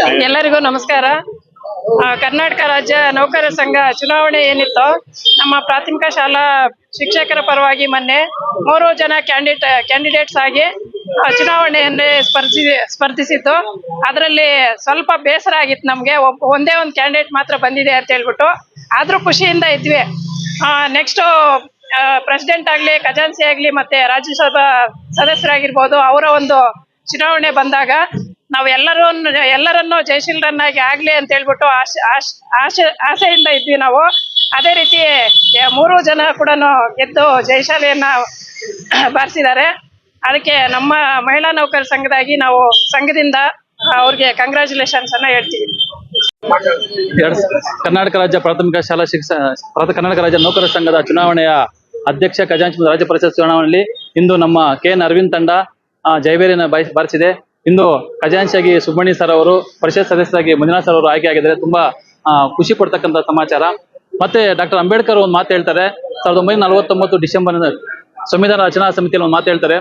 ಎಲ್ಲರಿಗೂ ನಮಸ್ಕಾರ. ಕರ್ನಾಟಕ ರಾಜ್ಯ ನೌಕರ ಸಂಘ ಚುನಾವಣೆ ಏನಿತ್ತು ನಮ್ಮ ಪ್ರಾಥಮಿಕ ಶಾಲಾ ಶಿಕ್ಷಕರ ಪರವಾಗಿ ಮೊನ್ನೆ ಮೂರು ಜನ ಕ್ಯಾಂಡಿಡೇಟ್ ಕ್ಯಾಂಡಿಡೇಟ್ಸ್ ಆಗಿ ಆ, ಚುನಾವಣೆಯಲ್ಲಿ ಸ್ಪರ್ಧಿ ಸ್ಪರ್ಧಿಸಿತ್ತು ಅದರಲ್ಲಿ ಸ್ವಲ್ಪ ಬೇಸರ ಆಗಿತ್ತು ನಮಗೆ. ಒಂದೇ ಒಂದು ಕ್ಯಾಂಡಿಡೇಟ್ ಮಾತ್ರ ಬಂದಿದೆ ಅಂತ ಹೇಳ್ಬಿಟ್ಟು ಆದರೂ ಖುಷಿಯಿಂದ ಇದ್ವಿ. ನೆಕ್ಸ್ಟು ಪ್ರೆಸಿಡೆಂಟ್ ಆಗಲಿ ಖಜಾನ್ಸಿ ಆಗಲಿ ಮತ್ತೆ ರಾಜ್ಯಸಭಾ ಸದಸ್ಯರಾಗಿರ್ಬೋದು ಅವರ ಒಂದು ಚುನಾವಣೆ ಬಂದಾಗ ನಾವು ಎಲ್ಲರೂ ಎಲ್ಲರನ್ನು ಜಯಶೀಲರನ್ನಾಗಿ ಆಗ್ಲಿ ಅಂತ ಹೇಳ್ಬಿಟ್ಟು ಆಶೆ ಆಸೆಯಿಂದ ಇದ್ವಿ ನಾವು. ಅದೇ ರೀತಿ ಮೂರು ಜನ ಕೂಡ ಗೆದ್ದು ಜಯಶಾಲೆಯನ್ನ ಬಾರಿಸಿದ್ದಾರೆ. ಅದಕ್ಕೆ ನಮ್ಮ ಮಹಿಳಾ ನೌಕರ ಸಂಘದಾಗಿ ನಾವು ಸಂಘದಿಂದ ಅವ್ರಿಗೆ ಕಂಗ್ರ್ಯಾಚುಲೇಷನ್ಸ್ ಅನ್ನ ಹೇಳ್ತೀವಿ. ಕರ್ನಾಟಕ ರಾಜ್ಯ ಪ್ರಾಥಮಿಕ ಶಾಲಾ ಶಿಕ್ಷಣ ಕರ್ನಾಟಕ ರಾಜ್ಯ ನೌಕರ ಸಂಘದ ಚುನಾವಣೆಯ ಅಧ್ಯಕ್ಷ ಖಜಾಂಚಿ ರಾಜ್ಯ ಪರಿಷತ್ ಚುನಾವಣೆಯಲ್ಲಿ ಇಂದು ನಮ್ಮ ಕೆ ಎನ್ ಅರವಿಂದ್ ತಂಡ ಜಯಬೇರಿಯನ್ನು ಬಾರಿಸ್- ಬಾರಿಸಿದೆ. ಇಂದು ಖಜಾಂಚಿಯಾಗಿ ಸುಬ್ರಹ್ಮಣ್ಯ ಸರ್ ಅವರು, ಪರಿಷತ್ ಸದಸ್ಯರಾಗಿ ಮಂಜುನಾಥ್ ಸರ್ ಅವರು ಆಯ್ಕೆಯಾಗಿದ್ದಾರೆ ತುಂಬಾ ಖುಷಿ ಕೊಡ್ತಕ್ಕಂಥ ಸಮಾಚಾರ. ಮತ್ತೆ ಡಾಕ್ಟರ್ ಅಂಬೇಡ್ಕರ್ ಒಂದು ಮಾತು ಹೇಳ್ತಾರೆ. ಸಾವಿರದ ಒಂಬೈನೂರ ನಲವತ್ತೊಂಬತ್ತು ಡಿಸೆಂಬರ್ ಸಂವಿಧಾನ ರಚನಾ ಸಮಿತಿಯಲ್ಲಿ ಒಂದು ಮಾತು ಹೇಳ್ತಾರೆ.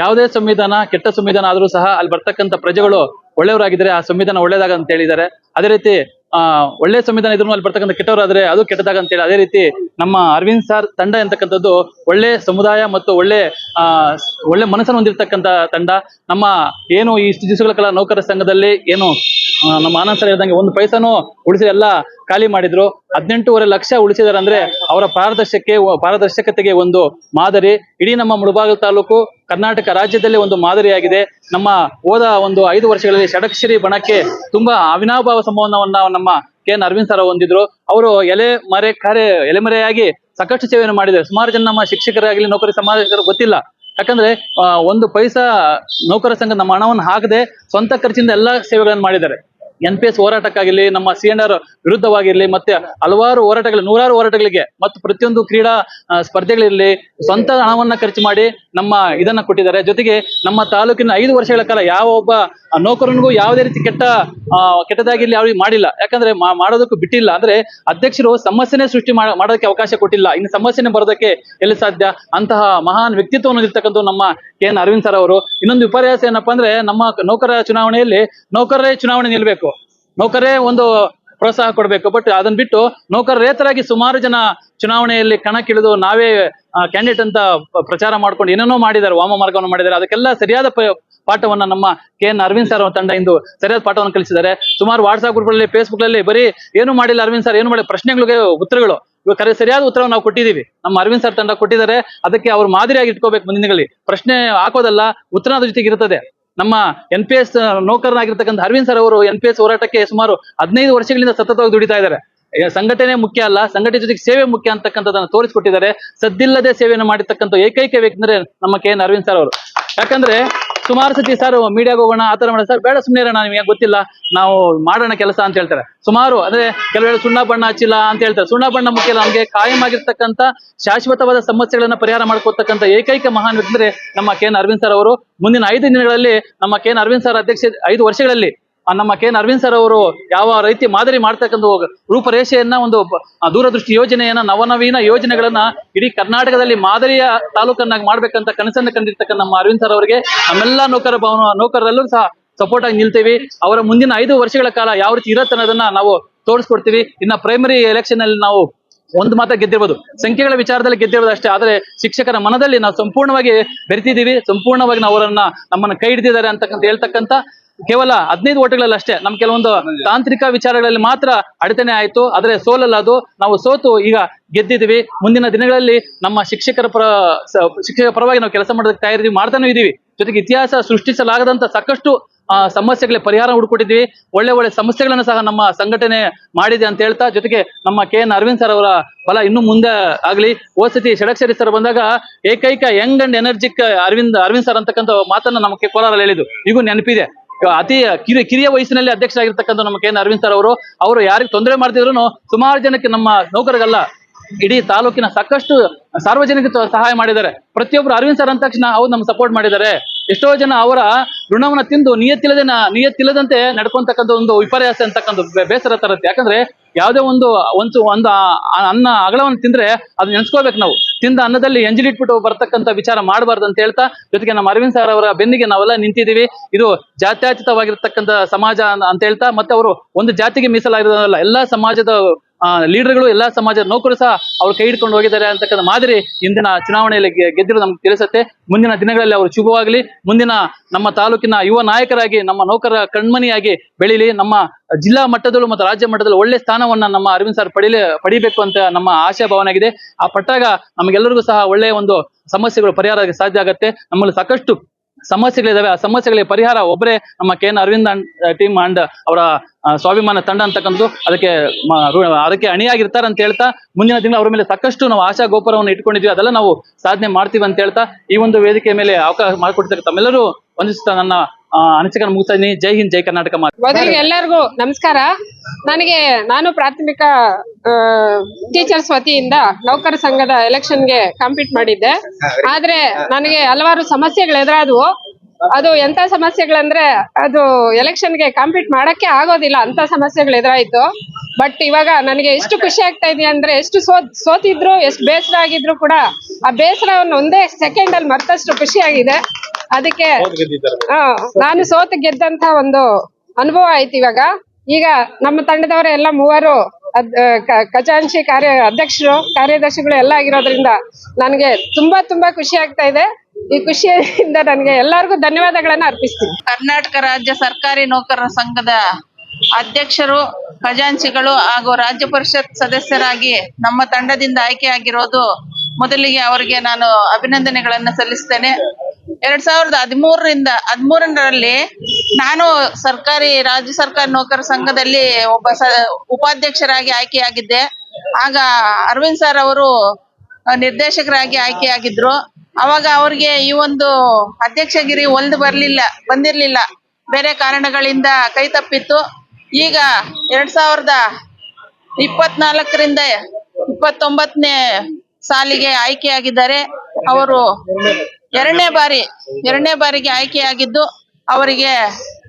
ಯಾವುದೇ ಸಂವಿಧಾನ, ಕೆಟ್ಟ ಸಂವಿಧಾನ ಆದರೂ ಸಹ ಅಲ್ಲಿ ಬರ್ತಕ್ಕಂಥ ಪ್ರಜೆಗಳು ಒಳ್ಳೆಯವರಾಗಿದ್ರೆ ಆ ಸಂವಿಧಾನ ಒಳ್ಳೇದಾಗ ಅಂತ ಹೇಳಿದ್ದಾರೆ. ಅದೇ ರೀತಿ ಆ, ಒಳ್ಳೆ ಸಂವಿಧಾನ ಇದ್ರು ಅಲ್ಲಿ ಬರ್ತಕ್ಕಂಥ ಕೆಟ್ಟವರಾದ್ರೆ ಅದು ಕೆಟ್ಟದಾಗ ಅಂತ ಹೇಳಿ ಅದೇ ರೀತಿ ನಮ್ಮ ಅರವಿಂದ್ ಸರ್ ತಂಡ ಎಂತಕ್ಕಂಥದ್ದು ಒಳ್ಳೆ ಸಮುದಾಯ ಮತ್ತು ಒಳ್ಳೆ, ಆ, ಒಳ್ಳೆ ಮನಸ್ಸನ್ನು ಹೊಂದಿರತಕ್ಕಂಥ ತಂಡ. ನಮ್ಮ ಏನು ಈ ಇಷ್ಟು ದಿವಸಗಳ ಕಾಲ ನೌಕರ ಸಂಘದಲ್ಲಿ ಏನು ನಮ್ಮ ಆನಂದ್ ಸರ್ ಹೇಳ್ದಂಗೆ ಒಂದು ಪೈಸಾನು ಉಳಿಸಿ ಎಲ್ಲ ಖಾಲಿ ಮಾಡಿದ್ರು. ಹದಿನೆಂಟೂವರೆ ಲಕ್ಷ ಉಳಿಸಿದಾರೆ ಅಂದ್ರೆ ಅವರ ಪಾರದರ್ಶಕ್ಕೆ, ಪಾರದರ್ಶಕತೆಗೆ ಒಂದು ಮಾದರಿ. ಇಡೀ ನಮ್ಮ ಮುಳಬಾಗಿಲು ತಾಲೂಕು ಕರ್ನಾಟಕ ರಾಜ್ಯದಲ್ಲಿ ಒಂದು ಮಾದರಿಯಾಗಿದೆ. ನಮ್ಮ ಹೋದ ಒಂದು ಐದು ವರ್ಷಗಳಲ್ಲಿ ಷಡಕ್ಷರಿ ಬಣಕ್ಕೆ ತುಂಬಾ ಅವಿನಾಭಾವ ಸಂಬಂಧವನ್ನ ನಮ್ಮ ಕೆ ಎನ್ ಅರವಿಂದ್ ಸರ್ ಹೊಂದಿದ್ರು. ಅವರು ಎಲೆ ಮರೆ ಕಾರ್ಯ ಎಲೆಮರೆಯಾಗಿ ಸಾಕಷ್ಟು ಸೇವೆಯನ್ನು ಮಾಡಿದ್ದಾರೆ. ಸುಮಾರು ಜನ ನಮ್ಮ ಶಿಕ್ಷಕರಾಗಲಿ ನೌಕರಿ ಸಮಾಜಕರು ಗೊತ್ತಿಲ್ಲ. ಯಾಕಂದ್ರೆ ಒಂದು ಪೈಸಾ ನೌಕರ ಸಂಘ ನಮ್ಮ ಹಣವನ್ನು ಹಾಕದೆ ಸ್ವಂತ ಖರ್ಚಿಂದ ಎಲ್ಲಾ ಸೇವೆಗಳನ್ನು ಮಾಡಿದ್ದಾರೆ. ಎನ್ ಪಿ ಎಸ್ ಹೋರಾಟಕ್ಕಾಗಿರ್ಲಿ, ನಮ್ಮ ಸಿ ಎನ್ ಆರ್ ವಿರುದ್ಧವಾಗಿರ್ಲಿ, ಮತ್ತೆ ಹಲವಾರು ಹೋರಾಟಗಳು, ನೂರಾರು ಹೋರಾಟಗಳಿಗೆ, ಮತ್ತು ಪ್ರತಿಯೊಂದು ಕ್ರೀಡಾ ಸ್ಪರ್ಧೆಗಳಿರ್ಲಿ, ಸ್ವಂತ ಹಣವನ್ನ ಖರ್ಚು ಮಾಡಿ ನಮ್ಮ ಇದನ್ನ ಕೊಟ್ಟಿದ್ದಾರೆ. ಜೊತೆಗೆ ನಮ್ಮ ತಾಲೂಕಿನ ಐದು ವರ್ಷಗಳ ಕಾಲ ಯಾವ ಒಬ್ಬ ನೌಕರನಿಗೂ ಯಾವುದೇ ರೀತಿ ಕೆಟ್ಟ ಕೆಟ್ಟದಾಗಿರ್ಲಿ ಅವ್ರಿಗೆ ಮಾಡಿಲ್ಲ. ಯಾಕಂದ್ರೆ ಮಾಡೋದಕ್ಕೂ ಬಿಟ್ಟಿಲ್ಲ. ಅಂದ್ರೆ ಅಧ್ಯಕ್ಷರು ಸಮಸ್ಯೆನೇ ಸೃಷ್ಟಿ ಮಾಡ- ಮಾಡೋದಕ್ಕೆ ಅವಕಾಶ ಕೊಟ್ಟಿಲ್ಲ. ಇನ್ನು ಸಮಸ್ಯೆನೇ ಬರೋದಕ್ಕೆ ಎಲ್ಲಿ ಸಾಧ್ಯ? ಅಂತಹ ಮಹಾನ್ ವ್ಯಕ್ತಿತ್ವವನ್ನು ಇರ್ತಕ್ಕಂಥ ನಮ್ಮ ಕೆ ಎನ್ ಅರವಿಂದ್ ಸರ್ ಅವರು. ಇನ್ನೊಂದು ವಿಪರ್ಯಾಸ ಏನಪ್ಪಾ ಅಂದ್ರೆ ನಮ್ಮ ನೌಕರ ಚುನಾವಣೆಯಲ್ಲಿ ನೌಕರರೇ ಚುನಾವಣೆ ನಿಲ್ಬೇಕು. ನೌಕರೇ ಒಂದು ಪ್ರೋತ್ಸಾಹ ಕೊಡಬೇಕು. ಬಟ್ ಅದನ್ನ ಬಿಟ್ಟು ನೌಕರರೇತರಾಗಿ ಸುಮಾರು ಜನ ಚುನಾವಣೆಯಲ್ಲಿ ಕಣಕ್ಕಿಳಿದು ನಾವೇ ಕ್ಯಾಂಡಿಡೇಟ್ ಅಂತ ಪ್ರಚಾರ ಮಾಡ್ಕೊಂಡು ಏನೇನೋ ಮಾಡಿದ್ದಾರೆ, ವಾಮ ಮಾರ್ಗವನ್ನು ಮಾಡಿದ್ದಾರೆ, ಅದಕ್ಕೆಲ್ಲ ಸರಿಯಾದ ಪಾಠವನ್ನ ನಮ್ಮ ಕೆ ಎನ್ ಅರವಿಂದ್ ಸರ್ ತಂಡ ಇಂದು ಸರಿಯಾದ ಪಾಠವನ್ನು ಕಲಿಸಿದ್ದಾರೆ. ಸುಮಾರು ವಾಟ್ಸ್ಆಪ್ ಗ್ರೂಪ್ಗಳಲ್ಲಿ ಫೇಸ್ಬುಕ್ ಅಲ್ಲಿ ಬರೀ ಏನು ಮಾಡಿಲ್ಲ ಅರವಿಂದ್ ಸರ್ ಏನು ಮಾಡಿ ಪ್ರಶ್ನೆಗಳಿಗೆ ಉತ್ತರಗಳು. ಕರೆ, ಸರಿಯಾದ ಉತ್ತರವನ್ನು ನಾವು ಕೊಟ್ಟಿದ್ದೀವಿ. ನಮ್ಮ ಅರವಿಂದ್ ಸರ್ ತಂಡ ಕೊಟ್ಟಿದ್ದಾರೆ. ಅದಕ್ಕೆ ಅವ್ರು ಮಾದರಿಯಾಗಿ ಇಟ್ಕೋಬೇಕು ಮುಂದಿನಗಳಲ್ಲಿ ಪ್ರಶ್ನೆ ಹಾಕೋದಲ್ಲ ಉತ್ತರ ಅದ್ರ ಜೊತೆಗೆ ಇರ್ತದೆ ನಮ್ಮ ಎನ್ ಪಿ ಎಸ್ ನೌಕರನಾಗಿರ್ತಕ್ಕಂಥ ಅರವಿಂದ್ ಸರ್ ಅವರು ಎನ್ ಪಿ ಎಸ್ ಹೋರಾಟಕ್ಕೆ ಸುಮಾರು ಹದಿನೈದು ವರ್ಷಗಳಿಂದ ಸತತವಾಗಿ ದುಡಿತಾ ಇದ್ದಾರೆ. ಸಂಘಟನೆ ಮುಖ್ಯ ಅಲ್ಲ, ಸಂಘಟನೆ ಜೊತೆಗೆ ಸೇವೆ ಮುಖ್ಯ ಅಂತಕ್ಕಂಥದ್ದನ್ನು ತೋರಿಸ್ಕೊಟ್ಟಿದ್ದಾರೆ. ಸದ್ದಿಲ್ಲದೆ ಸೇವೆಯನ್ನು ಮಾಡಿರ್ತಕ್ಕಂಥ ಏಕೈಕ ವ್ಯಕ್ತಿ ಅಂದ್ರೆ ನಮ್ಮ ಕೆ ಎನ್ ಅರವಿಂದ್ ಸರ್ ಅವರು. ಯಾಕಂದ್ರೆ ಸುಮಾರು ಸತಿ ಸರ್ ಮೀಡಿಯಾಗ ಹೋಗೋಣ ಆತರ ಮಾಡೋಣ ಸರ್ ಬೇಡ ಸುಮ್ಮನೆ ಇರೋಣ, ನಿಮಗೆ ಗೊತ್ತಿಲ್ಲ. ನಾವು ಮಾಡೋಣ ಕೆಲಸ ಅಂತ ಹೇಳ್ತಾರೆ. ಸುಮಾರು, ಅಂದ್ರೆ ಕೆಲವೇಳೆ ಸುಣ್ಣ ಬಣ್ಣ ಹಚ್ಚಿಲ್ಲ ಅಂತ ಹೇಳ್ತಾರೆ. ಸುಣ್ಣ ಬಣ್ಣ ಮುಖ್ಯ ನಮಗೆ ಕಾಯಂ ಆಗಿರ್ತಕ್ಕಂಥ, ಶಾಶ್ವತವಾದ ಸಮಸ್ಯೆಗಳನ್ನ ಪರಿಹಾರ ಮಾಡ್ಕೊತಕ್ಕಂತ ಏಕೈಕ ಮಹಾನ್ ವ್ಯಕ್ತಿ ನಮ್ಮ ಕೆ ಎನ್ ಅರವಿಂದ್ ಸರ್ ಅವರು. ಮುಂದಿನ ಐದು ದಿನಗಳಲ್ಲಿ ನಮ್ಮ ಕೆ ಎನ್ ಅರವಿಂದ್ ಸರ್ ಅಧ್ಯಕ್ಷ, ಐದು ವರ್ಷಗಳಲ್ಲಿ ನಮ್ಮ ಕೆ ಎನ್ ಅರವಿಂದ್ ಸರ್ ಅವರು ಯಾವ ರೀತಿ ಮಾದರಿ ಮಾಡ್ತಕ್ಕಂಥ ರೂಪರೇಷೆಯನ್ನ ಒಂದು ದೂರದೃಷ್ಟಿ ಯೋಜನೆಯನ್ನ, ನವನವೀನ ಯೋಜನೆಗಳನ್ನ ಇಡೀ ಕರ್ನಾಟಕದಲ್ಲಿ ಮಾದರಿಯ ತಾಲೂಕನ್ನಾಗಿ ಮಾಡ್ಬೇಕಂತ ಕನಸನ್ನು ಕಂಡಿರ್ತಕ್ಕಂಥ ನಮ್ಮ ಅರವಿಂದ್ ಸರ್ ಅವರಿಗೆ, ನಮ್ಮೆಲ್ಲ ನೌಕರ ನೌಕರರಲ್ಲೂ ಸಹ ಸಪೋರ್ಟ್ ಆಗಿ ನಿಲ್ತೀವಿ. ಅವರ ಮುಂದಿನ ಐದು ವರ್ಷಗಳ ಕಾಲ ಯಾವ ರೀತಿ ಇರತ್ತೆ ಅನ್ನೋದನ್ನ ನಾವು ತೋರಿಸ್ಕೊಡ್ತೀವಿ. ಇನ್ನ ಪ್ರೈಮರಿ ಎಲೆಕ್ಷನ್ ಅಲ್ಲಿ ನಾವು ಒಂದು ಮಾತ್ರ ಗೆದ್ದಿರ್ಬೋದು. ಸಂಖ್ಯೆಗಳ ವಿಚಾರದಲ್ಲಿ ಗೆದ್ದಿರೋದು ಅಷ್ಟೇ. ಆದರೆ ಶಿಕ್ಷಕರ ಮನದಲ್ಲಿ ನಾವು ಸಂಪೂರ್ಣವಾಗಿ ಬೆರೆತಿದ್ದೀವಿ. ಸಂಪೂರ್ಣವಾಗಿ ನಾವು ಅವರನ್ನ ನಮ್ಮನ್ನ ಕೈ ಹಿಡಿದಿದ್ದಾರೆ ಅಂತಕ್ಕಂಥ ಹೇಳ್ತಕ್ಕಂತ ಕೇವಲ ಹದಿನೈದು ಓಟಗಳಲ್ಲಿ ಅಷ್ಟೇ, ನಮ್ ಕೆಲವೊಂದು ತಾಂತ್ರಿಕ ವಿಚಾರಗಳಲ್ಲಿ ಮಾತ್ರ ಅಡತನೆ ಆಯ್ತು, ಆದ್ರೆ ಸೋಲಲ್ಲ ಅದು. ನಾವು ಸೋತು, ಈಗ ಗೆದ್ದಿದ್ವಿ ಮುಂದಿನ ದಿನಗಳಲ್ಲಿ ನಮ್ಮ ಶಿಕ್ಷಕರ ಪರ ಶಿಕ್ಷಕರ ಪರವಾಗಿ ನಾವು ಕೆಲಸ ಮಾಡೋದಕ್ಕೆ ತಯಾರಿದ್ವಿ ಮಾಡ್ತಾನೂ ಇದೀವಿ. ಜೊತೆಗೆ ಇತಿಹಾಸ ಸೃಷ್ಟಿಸಲಾಗದಂತ ಸಾಕಷ್ಟು ಸಮಸ್ಯೆಗಳ ಪರಿಹಾರ ಹುಡ್ಕೊಟ್ಟಿದ್ವಿ ಒಳ್ಳೆ ಒಳ್ಳೆ ಸಮಸ್ಯೆಗಳನ್ನ ಸಹ ನಮ್ಮ ಸಂಘಟನೆ ಮಾಡಿದೆ ಅಂತ ಹೇಳ್ತಾ, ಜೊತೆಗೆ ನಮ್ಮ ಕೆ ಎನ್ ಅರವಿಂದ್ ಸರ್ ಅವರ ಬಲ ಇನ್ನು ಮುಂದೆ ಆಗ್ಲಿ. ಓ ಸತಿ ಷಡಕ್ಷರಿ ಸರ್ ಬಂದಾಗ ಏಕೈಕ young and energetic Arvind Arvind sir ಅಂತಕ್ಕಂಥ ಮಾತನ್ನ ನಮಗೆ ಕೋಲಾರಲ್ಲಿ ಹೇಳಿದ್ದು. ಈಗೂ ನೆನಪಿದೆ. ಅತಿ ಕಿರಿ, ಕಿರಿಯ ವಯಸ್ಸಿನಲ್ಲಿ ಅಧ್ಯಕ್ಷರಾಗಿರ್ತಕ್ಕಂಥ ನಮ್ಮ ಕೆ ಅರವಿಂದ್ ಸರ್ ಅವರು ಅವರು ಯಾರಿಗೆ ತೊಂದರೆ ಮಾಡ್ತಿದ್ರು ಸುಮಾರು ಜನಕ್ಕೆ ನಮ್ಮ ನೌಕರಗಲ್ಲ ಇಡೀ ತಾಲೂಕಿನ ಸಾಕಷ್ಟು ಸಾರ್ವಜನಿಕ ಸಹಾಯ ಮಾಡಿದ್ದಾರೆ. ಪ್ರತಿಯೊಬ್ರು ಅರವಿಂದ್ ಸರ್ ಅಂದ ತಕ್ಷಣ ಅವ್ರು ನಮ್ಗೆ ಸಪೋರ್ಟ್ ಮಾಡಿದ್ದಾರೆ. ಎಷ್ಟೋ ಜನ ಅವರ ಋಣವನ್ನ ತಿಂದು ನಿಯತ್ತಿಲ್ಲದೆ ನಿಯತ್ತಿಲ್ಲದಂತೆ ನಡ್ಕೊಂತಕ್ಕಂಥ ಒಂದು ವಿಪರ್ಯಾಸ ಅಂತಕ್ಕಂಥ ಬೇಸರ ತರತ್ತೆ. ಯಾಕಂದ್ರೆ ಯಾವುದೇ ಒಂದು ಒಂದು ಒಂದು ಅನ್ನ ಅಗಳವನ್ನು ತಿಂದ್ರೆ ಅದು ನೆನೆಸ್ಕೋಬೇಕು ನಾವು. ತಿಂದ ಅನ್ನದಲ್ಲಿ ಎಂಜಲಿಟ್ಬಿಟ್ಟು ಬರ್ತಕ್ಕಂಥ ವಿಚಾರ ಮಾಡಬಾರ್ದು ಅಂತ ಹೇಳ್ತಾ, ಜೊತೆಗೆ ನಮ್ಮ ಅರವಿಂದ್ ಸರ್ ಅವರ ಬೆನ್ನಿಗೆ ನಾವೆಲ್ಲ ನಿಂತಿದ್ದೀವಿ. ಇದು ಜಾತ್ಯಾತೀತವಾಗಿರ್ತಕ್ಕಂಥ ಸಮಾಜ ಅಂತ ಹೇಳ್ತಾ, ಮತ್ತೆ ಅವರು ಒಂದು ಜಾತಿಗೆ ಮೀಸಲಾಗಿರೋದಲ್ಲ, ಎಲ್ಲಾ ಸಮಾಜದ ಲೀಡರ್ಗಳು ಎಲ್ಲಾ ಸಮಾಜದ ನೌಕರು ಸಹ ಅವ್ರು ಕೈ ಹಿಡ್ಕೊಂಡು ಹೋಗಿದ್ದಾರೆ ಅಂತಕ್ಕಂಥ ಮಾದರಿ ಇಂದಿನ ಚುನಾವಣೆಯಲ್ಲಿ ಗೆದ್ದಿರೋದು ನಮ್ಗೆ ತಿಳಿಸುತ್ತೆ. ಮುಂದಿನ ದಿನಗಳಲ್ಲಿ ಅವರು ಶುಭವಾಗಲಿ. ಮುಂದಿನ ನಮ್ಮ ತಾಲೂಕಿನ ಯುವ ನಾಯಕರಾಗಿ, ನಮ್ಮ ನೌಕರರ ಕಣ್ಮಣಿಯಾಗಿ ಬೆಳೀಲಿ. ನಮ್ಮ ಜಿಲ್ಲಾ ಮಟ್ಟದಲ್ಲೂ ಮತ್ತು ರಾಜ್ಯ ಮಟ್ಟದಲ್ಲೂ ಒಳ್ಳೆ ಸ್ಥಾನವನ್ನ ನಮ್ಮ ಅರವಿಂದ್ ಸರ್ ಪಡೀಲಿ ಪಡಿಬೇಕು ಅಂತ ನಮ್ಮ ಆಶಾ ಭಾವನೆ ಆಗಿದೆ. ಆ ಪಟ್ಟಾಗ ನಮಗೆಲ್ಲರಿಗೂ ಸಹ ಒಳ್ಳೆಯ ಒಂದು ಸಮಸ್ಯೆಗಳು ಪರಿಹಾರಕ್ಕೆ ಸಾಧ್ಯ ಆಗುತ್ತೆ. ನಮ್ಮಲ್ಲಿ ಸಾಕಷ್ಟು ಸಮಸ್ಯೆಗಳಿದಾವೆ. ಆ ಸಮಸ್ಯೆಗಳಿಗೆ ಪರಿಹಾರ ಒಬ್ಬರೇ ನಮ್ಮ K N Arvind team and ಅವರ ಸ್ವಾಭಿಮಾನ ತಂಡ ಅಂತಕ್ಕಂಥದ್ದು ಅದಕ್ಕೆ ಅದಕ್ಕೆ ಅಣಿಯಾಗಿರ್ತಾರೆ ಅಂತ ಹೇಳ್ತಾ ಮುಂದಿನ ದಿನ ಅವರ ಮೇಲೆ ಸಾಕಷ್ಟು ನಾವು ಆಶಾ ಗೋಪುರವನ್ನು ಇಟ್ಕೊಂಡಿದ್ವಿ. ಅದೆಲ್ಲ ನಾವು ಸಾಧನೆ ಮಾಡ್ತೀವಿ ಅಂತ ಹೇಳ್ತಾ ಈ ಒಂದು ವೇದಿಕೆ ಮೇಲೆ ಅವಕಾಶ ಮಾಡಿಕೊಡ್ತಾರೆ ತಮ್ಮೆಲ್ಲರೂ ವಂದಿಸ್ತಾ ನನ್ನ ಅನಿಸಿಕೆ ಮುಗಿಸ್ತಾ ಇದ್ದೀನಿ ಜೈ ಹಿಂದ್, ಜೈ ಕರ್ನಾಟಕ ಎಲ್ಲರಿಗೂ, ನಮಸ್ಕಾರ. ನನಗೆ, ನಾನು ಪ್ರಾಥಮಿಕ ಟೀಚರ್ಸ್ ವತಿಯಿಂದ ನೌಕರ ಸಂಘದ ಎಲೆಕ್ಷನ್ಗೆ ಕಾಂಪೀಟ್ ಮಾಡಿದ್ದೆ. ಆದ್ರೆ ನನಗೆ ಹಲವಾರು ಸಮಸ್ಯೆಗಳು ಎದುರಾದವು. ಅದು ಎಂತ ಸಮಸ್ಯೆಗಳಂದ್ರೆ, ಅದು ಎಲೆಕ್ಷನ್ಗೆ ಕಾಂಪೀಟ್ ಮಾಡಕ್ಕೆ ಆಗೋದಿಲ್ಲ. ಅಂತ ಸಮಸ್ಯೆಗಳು ಎದುರಾಯ್ತು. ಬಟ್ ಇವಾಗ ನನಗೆ ಎಷ್ಟು ಖುಷಿ ಆಗ್ತಾ ಇದೆ ಅಂದ್ರೆ, ಎಷ್ಟು ಸೋತ್, ಸೋತಿದ್ರು, ಎಷ್ಟು ಬೇಸರ ಆಗಿದ್ರು ಕೂಡ, ಆ ಬೇಸರವನ್ನು ಒಂದೇ ಸೆಕೆಂಡ್ ಅಲ್ಲಿ ಮತ್ತಷ್ಟು ಖುಷಿ ಆಗಿದೆ ಅದಕ್ಕೆ ಆ, ನಾನು ಸೋತು ಗೆದ್ದಂತ ಒಂದು ಅನುಭವ ಆಯ್ತು ಇವಾಗ. ಈಗ ನಮ್ಮ ತಂಡದವರ ಎಲ್ಲ ಮೂವರು ಅದ್- ಕ- ಖಜಾಂಚಿ ಕಾರ್ಯ ಅಧ್ಯಕ್ಷರು ಕಾರ್ಯದರ್ಶಿಗಳು ಎಲ್ಲ ಆಗಿರೋದ್ರಿಂದ ನನಗೆ ತುಂಬಾ ತುಂಬಾ ಖುಷಿ ಆಗ್ತಾ ಇದೆ. ಈ ಖುಷಿಯಿಂದ ನನಗೆ ಎಲ್ಲರಿಗೂ ಧನ್ಯವಾದಗಳನ್ನ ಅರ್ಪಿಸ್ತೀನಿ. ಕರ್ನಾಟಕ ರಾಜ್ಯ ಸರ್ಕಾರಿ ನೌಕರರ ಸಂಘದ ಅಧ್ಯಕ್ಷರು ಖಜಾಂಚಿಗಳು ಹಾಗೂ ರಾಜ್ಯ ಪರಿಷತ್ ಸದಸ್ಯರಾಗಿ ನಮ್ಮ ತಂಡದಿಂದ ಆಯ್ಕೆಯಾಗಿರೋದು ಮೊದಲಿಗೆ ಅವರಿಗೆ ನಾನು ಅಭಿನಂದನೆಗಳನ್ನು ಸಲ್ಲಿಸ್ತೇನೆ. ಎರಡ್ ಸಾವಿರದ ಹದಿಮೂರರಿಂದ ಹದಿಮೂರರಲ್ಲಿ ನಾನು ಸರ್ಕಾರಿ, ರಾಜ್ಯ ಸರ್ಕಾರಿ ನೌಕರ ಸಂಘದಲ್ಲಿ ಒಬ್ಬ ಸ, ಉಪಾಧ್ಯಕ್ಷರಾಗಿ ಆಯ್ಕೆಯಾಗಿದ್ದೆ. ಆಗ ಅರವಿಂದ್ ಸರ್ ಅವರು ನಿರ್ದೇಶಕರಾಗಿ ಆಯ್ಕೆಯಾಗಿದ್ರು. ಅವಾಗ ಅವ್ರಿಗೆ ಈ ಒಂದು ಅಧ್ಯಕ್ಷಗಿರಿ ಒಲ್ದು ಬರ್ಲಿಲ್ಲ, ಬಂದಿರ್ಲಿಲ್ಲ. ಬೇರೆ ಕಾರಣಗಳಿಂದ ಕೈ ತಪ್ಪಿತ್ತು. ಈಗ ಎರಡ್ ಸಾವಿರದ ಇಪ್ಪತ್ನಾಲ್ಕರಿಂದ ಇಪ್ಪತ್ತೊಂಬತ್ತನೇ ಸಾಲಿಗೆ ಆಯ್ಕೆಯಾಗಿದ್ದಾರೆ. ಅವರು ಎರಡನೇ ಬಾರಿ ಎರಡನೇ ಬಾರಿಗೆ ಆಯ್ಕೆಯಾಗಿದ್ದು ಅವರಿಗೆ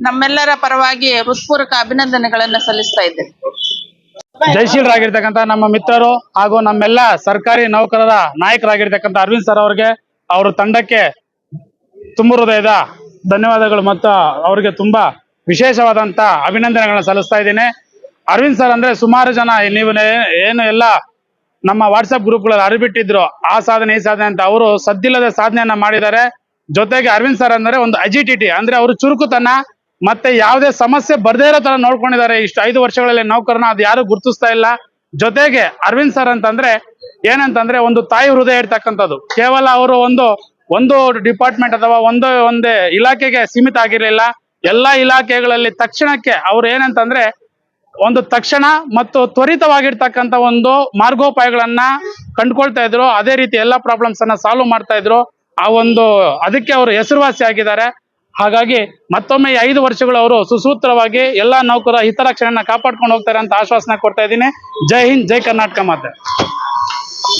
ನಮ್ಮೆಲ್ಲರ ಪರವಾಗಿ ಹೃತ್ಪೂರ್ವಕ ಅಭಿನಂದನೆಗಳನ್ನು ಸಲ್ಲಿಸ್ತಾ ಇದ್ದೇನೆ. ಜಯಶೀಲರಾಗಿರ್ತಕ್ಕಂಥ ನಮ್ಮ ಮಿತ್ರರು ಹಾಗೂ ನಮ್ಮೆಲ್ಲ ಸರ್ಕಾರಿ ನೌಕರರ ನಾಯಕರಾಗಿರ್ತಕ್ಕಂಥ ಅರವಿಂದ್ ಸರ್ ಅವರಿಗೆ ಅವರ ತಂಡಕ್ಕೆ ತುಂಬ ಹೃದಯದ ಧನ್ಯವಾದಗಳು ಮತ್ತು ಅವರಿಗೆ ತುಂಬಾ ವಿಶೇಷವಾದಂತ ಅಭಿನಂದನೆಗಳನ್ನ ಸಲ್ಲಿಸ್ತಾ ಇದ್ದೀನಿ. ಅರವಿಂದ್ ಸರ್ ಅಂದ್ರೆ ಸುಮಾರು ಜನ ನೀವು ಏನು ಎಲ್ಲ ನಮ್ಮ ವಾಟ್ಸಪ್ ಗ್ರೂಪ್ಗಳಲ್ಲಿ ಅರಿಬಿಟ್ಟಿದ್ರು, ಆ ಸಾಧನೆ, ಈ ಸಾಧನೆ ಅಂತ. ಅವರು ಸದ್ದಿಲ್ಲದ ಸಾಧನೆಯನ್ನ ಮಾಡಿದ್ದಾರೆ. ಜೊತೆಗೆ ಅರವಿಂದ್ ಸರ್ ಅಂದ್ರೆ ಒಂದು ಅಜಿಟಿಟಿ ಅಂದ್ರೆ ಅವರು ಚುರುಕುತನ ಮತ್ತೆ ಯಾವುದೇ ಸಮಸ್ಯೆ ಬರ್ದೇ ಇರೋ ತರ ನೋಡ್ಕೊಂಡಿದ್ದಾರೆ. ಇಷ್ಟು ಐದು ವರ್ಷಗಳಲ್ಲಿ ನೌಕರನ ಅದು ಯಾರು ಗುರುತಿಸ್ತಾ ಇಲ್ಲ. ಜೊತೆಗೆ ಅರವಿಂದ್ ಸರ್ ಅಂತಂದ್ರೆ ಏನಂತಂದ್ರೆ ಒಂದು ತಾಯಿ ಹೃದಯ ಇರ್ತಕ್ಕಂಥದ್ದು. ಕೇವಲ ಅವರು ಒಂದು ಒಂದು ಡಿಪಾರ್ಟ್ಮೆಂಟ್ ಅಥವಾ ಒಂದು, ಒಂದೇ ಇಲಾಖೆಗೆ ಸೀಮಿತ ಆಗಿರಲಿಲ್ಲ. ಎಲ್ಲಾ ಇಲಾಖೆಗಳಲ್ಲಿ ತಕ್ಷಣಕ್ಕೆ ಅವ್ರು ಏನಂತಂದ್ರೆ ಒಂದು ತಕ್ಷಣ ಮತ್ತು ತ್ವರಿತವಾಗಿರ್ತಕ್ಕಂತ ಒಂದು ಮಾರ್ಗೋಪಾಯಗಳನ್ನ ಕಂಡುಕೊಳ್ತಾ ಇದ್ರು. ಅದೇ ರೀತಿ ಎಲ್ಲಾ ಪ್ರಾಬ್ಲಮ್ಸ್ ಅನ್ನ ಸಾಲ್ವ್ ಮಾಡ್ತಾ ಇದ್ರು. ಆ ಒಂದು, ಅದಕ್ಕೆ ಅವರು ಹೆಸರುವಾಸಿ ಆಗಿದ್ದಾರೆ. ಹಾಗಾಗಿ ಮತ್ತೊಮ್ಮೆ ಐದು ವರ್ಷಗಳು ಅವರು ಸುಸೂತ್ರವಾಗಿ ಎಲ್ಲಾ ನೌಕರ ಹಿತರಕ್ಷಣೆಯನ್ನ ಕಾಪಾಡ್ಕೊಂಡು ಹೋಗ್ತಾರೆ ಅಂತ ಆಶ್ವಾಸನೆ ಕೊಡ್ತಾ ಇದ್ದೀನಿ. ಜೈ ಹಿಂದ್, ಜೈ ಕರ್ನಾಟಕ ಮಾತೆ.